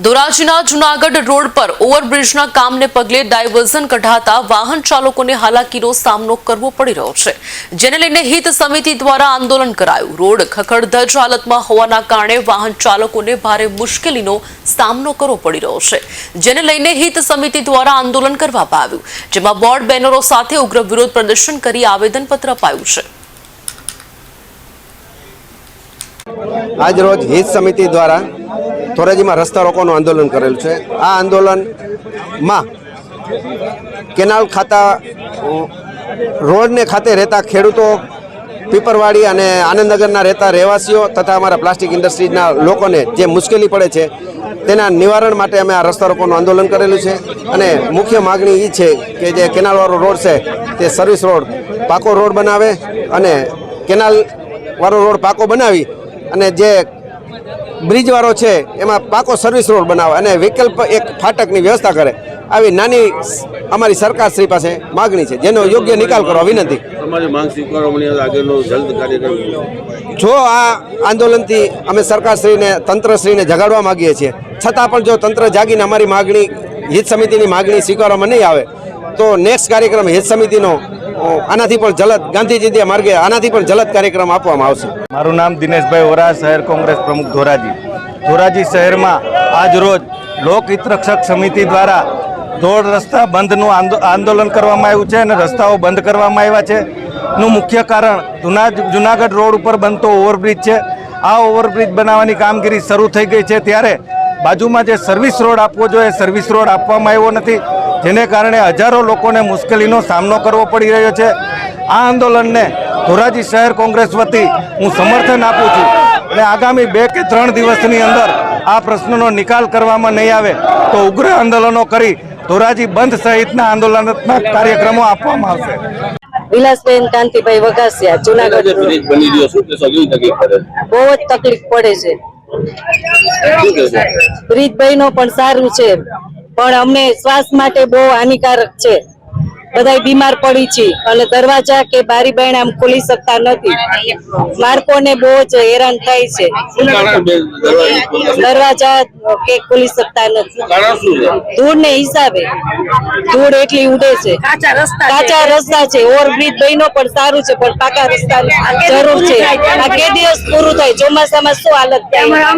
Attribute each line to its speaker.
Speaker 1: ધોરાજીના Junagadh road પર ઓવરબ્રિજના કામને પગલે ડાયવર્ઝન કઢાતા વાહન ચાલકોને હાલાકીનો સામનો કરવો પડી રહ્યો છે, જેને લઈને હિત સમિતિ દ્વારા આંદોલન કરાયું. રોડ ખખડધજ હાલતમાં હોવાના કારણે વાહન ચાલકોને ભારે મુશ્કેલીનો સામનો કરવો પડી રહ્યો છે, જેને લઈને હિત સમિતિ દ્વારા આંદોલન કરવામાં આવ્યું, જેમાં બોર્ડ બેનરો સાથે ઉગ્ર વિરોધ પ્રદર્શન કરી આવેદનપત્ર અપાયું છે.
Speaker 2: આજ રોજ હિત સમિતિ દ્વારા ધોરાજીમાં રસ્તા રોકોનું આંદોલન કરેલું છે. આ આંદોલનમાં કેનાલ ખાતા, રોડને ખાતે રહેતા ખેડૂતો, પીપરવાડી અને આનંદનગરના રહેતા રહેવાસીઓ તથા અમારા પ્લાસ્ટિક ઇન્ડસ્ટ્રીઝના લોકોને જે મુશ્કેલી પડે છે, તેના નિવારણ માટે અમે આ રસ્તા રોકોનું આંદોલન કરેલું છે. અને મુખ્ય માગણી એ છે કે જે કેનાલવાળો રોડ છે, તે સર્વિસ રોડ, પાકો રોડ બનાવે અને કેનાલવાળો રોડ પાકો બનાવી અને જે બ્રિજવાળો છે એમાં પાકો સર્વિસ રોડ બનાવે અને વિકલ્પ એક ફાટકની વ્યવસ્થા કરે. આવી નાની અમારી સરકારશ્રી પાસે માગણી છે જેનો યોગ્ય નિકાલ કરવા વિનંતી. જો આ આંદોલનથી અમે સરકારશ્રીને તંત્રશ્રીને જગાડવા માગીએ છીએ છતાં પણ જો તંત્ર જાગીને અમારી માગણી હિત સમિતિની માગણી સ્વીકારવામાં નહીં આવે તો નેક્સ્ટ કાર્યક્રમ હિત સમિતિનો આનાથી પણ જલદ ગાંધીજી માર્ગે આનાથી પણ જલદ કાર્યક્રમ આપવામાં આવશે.
Speaker 3: મારું નામ દિનેશભાઈ ઓરા શહેર કોંગ્રેસ પ્રમુખ ધોરાજી. ધોરાજી શહેરમાં આજ રોજ લોકહિત રક્ષક સમિતિ દ્વારા ધોળ રસ્તા બંધનું આંદો- આંદોલન કરવામાં આવ્યું છે અને રસ્તાઓ બંધ કરવામાં આવ્યા છે. નું મુખ્ય કારણ જુના જુનાગઢ રોડ ઉપર બનતો ઓવરબ્રિજ છે. આ ઓવરબ્રિજ બનાવવાની કામગીરી શરૂ થઈ ગઈ છે. ત્યારે બાજુમાં જે સર્વિસ રોડ આપવો જોઈએ સર્વિસ રોડ આપવામાં આવ્યો નથી. જેને કારણે હજારો લોકોને મુશ્કેલીનો સામનો કરવો પડી રહ્યો છે. આ આંદોલનને ધોરાજી શહેર કોંગ્રેસ વતી હું સમર્થન આપું છું અને આગામી બે કે ત્રણ દિવસની અંદર આ પ્રશ્નનો નિકાલ કરવામાં નહીં આવે તો ઉગ્ર આંદોલનો કરી ધોરાજી બંધ સહિતના આંદોલનાત્મક કાર્યક્રમો આપવામાં આવશે.
Speaker 4: વિલાસબેન કાંતિભાઈ વઘાસિયા જુનાગઢ બહુ જ તકલીફ પડે છે.
Speaker 5: શું
Speaker 4: નો પણ સારું છે. પણ અમને શ્વાસ માટે બહુ હાનિકારક છે. બધા બીમાર પડી છે અને દરવાજા કે બારી બાયણ આમ ખોલી શકતા નથી. બાળકોને બહુ જ હેરાન થાય છે.
Speaker 5: દરવાજા
Speaker 4: કે ખોલી શકતા નથી. ધૂળ ને હિસાબે. ધૂળ એટલી ઉડે છે. કાચા રસ્તા છે. ઓવરબ્રિજ બહેનો પણ સારું છે પણ પાકા રસ્તા જરૂર છે. આ કે દિવસ પૂરું થાય. ચોમાસામાં શું હાલત થાય?